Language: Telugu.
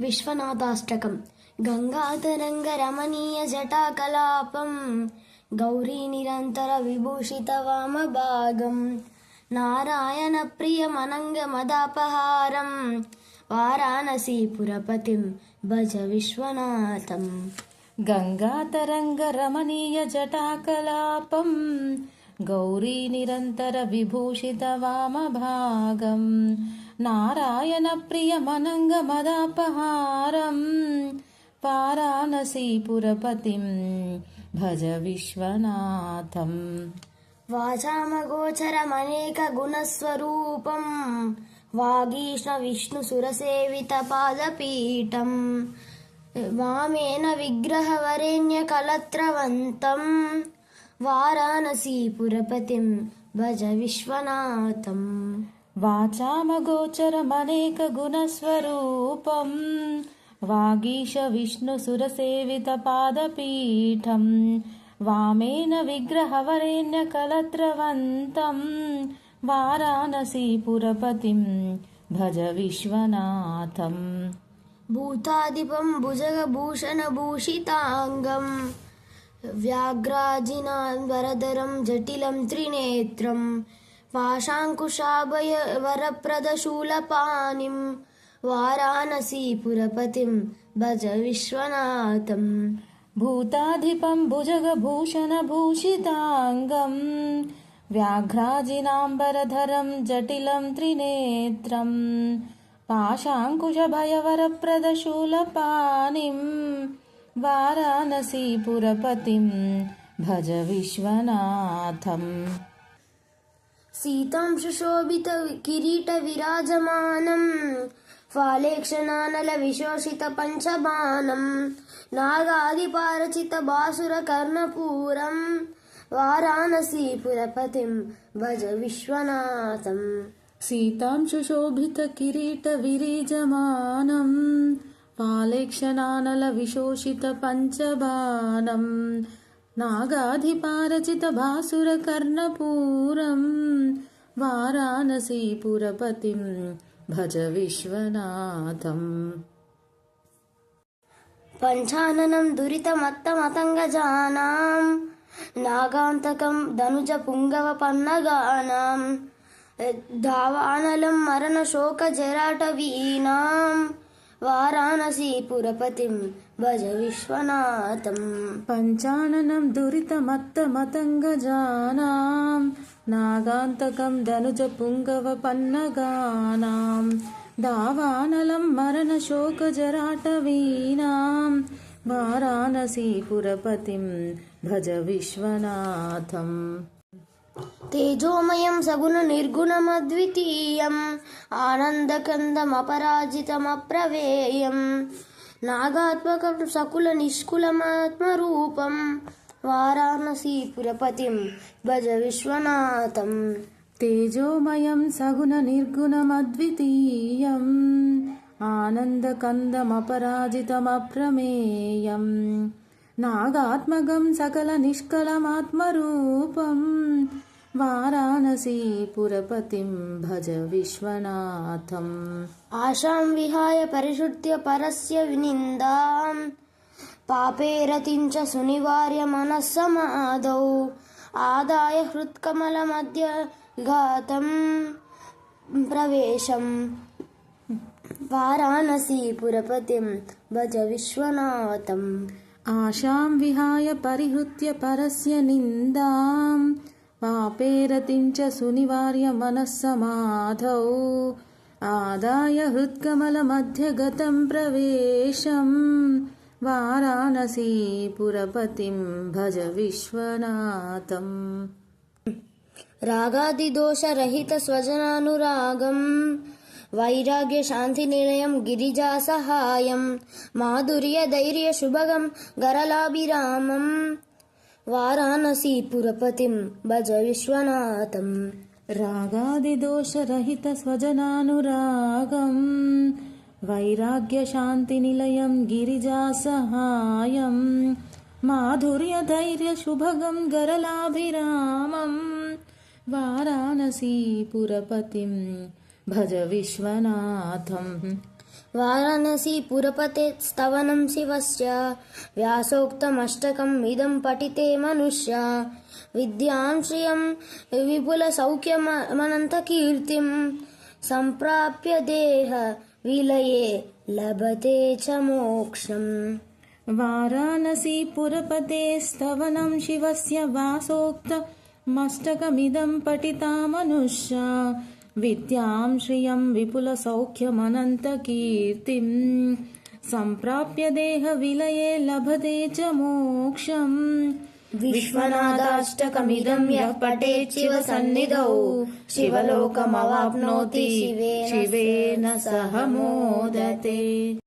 విశ్వనాథాష్టకం. గంగాతరంగ రమణీయ జటాకలాపం. గౌరీ నిరంతర విభూషిత వామ భాగం నారాయణ ప్రియమనంగ మదాపహారం వారాణసీపురపతిం భజ విశ్వనాథం. గంగాతరంగ రమణీయ జటాకలాపం. గౌరీ నిరంతర విభూషిత వామభాగం. నారాయణ ప్రియమనంగ మదాపహారం వారాణసీపురపతిం భజ విశ్వనాథం. వాచామగోచరమనేక గుణస్వరూపం వాగీష్ణ విష్ణు సురసేవిత పాదపీఠం వామేన విగ్రహవరేణ్య కలత్రవంతం వారాణసీపురపతిం భజ విశ్వనాథం. गोचरमनेकगुणस्वरूपम् वागीशविष्णुसुरसेवितपादपीठं वामेन विग्रह वरेण्य भज विश्वनाथम् भूताधिपं भुजगभूषणभूषिताङ्गं व्याघ्राजिनान् वरदरं जटिलं त्रिनेत्रम् पाशाङ्कुशाभय वरप्रदशूलपानिं वाराणसी भज विश्वनाथम्। भूताधिपं भुजगभूषणभूषिताङ्गम् व्याघ्राजिनाम्बरधरं जटिलं त्रिनेत्रम् पाशाङ्कुशभयवरप्रदशूलपानिं वाराणसीपुरपतिं भज विश्वनाथम्। सीतां शोभित किरीट विराजमानं फालेक्षणानल विशोषित पञ्चबानं नागादिपारचितबासुरकर्णपुरं वाराणसी पुरपतिं भज विश्वनाथम्। सीतां शोभित किरीट विरजमानं फालेक्षणानल विशोषित पञ्चबानम् నాగాదిపారచిత బాసుర కర్ణపూరం వారాణసీపురపతిం భజ విశ్వనాథం. సీతాంశుశోభిత కిరీట విరీజమానం పాలేక్షణానల విశోషిత పంచబాణం నాగాధిపారచిత భాసుర కర్ణపూరం వారాణసీపురపతిం భజ విశ్వనాథం. పంచాననం దురితమత్తమతంగజానాం. నాగాంతకం ధనుజ తేజోమయం సగుణ నిర్గుణమద్వితీయం ఆనందకందమపరాజితమప్రవేయం నాగాత్మకం సకుల నిష్కులమాత్మరూపం వారాణసీపురపతిం భజ విశ్వనాథం. తేజోమయం సగుణ నిర్గుణమద్వితీయం ఆనందకందమపరాజితమప్రమేయం. నాగాత్మకం సకల నిష్కలమాత్మరూపం. వారాణసీపురపతిం భజ విశ్వనాథం. ఆశాం విహాయ పరిశుద్ధ్య పరస్య వినిందాం. పాపే రతించ సునివార్య మనస్సమాదౌ. ఆదాయ హృత్కమల మధ్య ఘాతం ప్రవేశం. వారాణసీపురపతిం భజ విశ్వనాథం ఆశాం విహాయ పరిహృత్య పరస్య నిందాం. పాపేరతించ సునివార్య మనస్సమాధౌ. ఆదాయ హృత్కమల మధ్యగతం ప్రవేశం. వారాణసీపురపతిం భజ విశ్వనాథం. वैराग्यशान्तिनिलयं गिरिजासहायं माधुर्यधैर्यशुभगं गरलाभिरामं। वाराणसीपुरपतिं भज विश्वनाथम् रागादिदोषरहितस्वजनानुरागम् वैराग्यशान्तिनिलयं गिरिजासहायं माधुर्यधैर्यशुभगं गरलाभिरामम् वाराणसीपुरपतिम् भज विश्वनाथम्। वाराणसी पुरपते स्तवनं शिवस्य। व्यासोक्तमष्टकम् इदं पठिते मनुष्या। विद्यां श्रियं विपुलसौख्यमनन्तकीर्तिं सम्प्राप्य देह विलये लभते च मोक्षम्। वाराणसी पुरपते स्तवनं शिवस्य। वासोक्तमष्टकमिदं पठिता मनुष्या विद्यां श्रियं विपुलसौख्यमनन्तकीर्तिं सम्प्राप्य देहविलये लभते च मोक्षम्। विश्वनाथाष्टकमिदं यः पठेत् शिवसन्निधौ शिवलोकमवाप्नोति शिवेन सह मोदते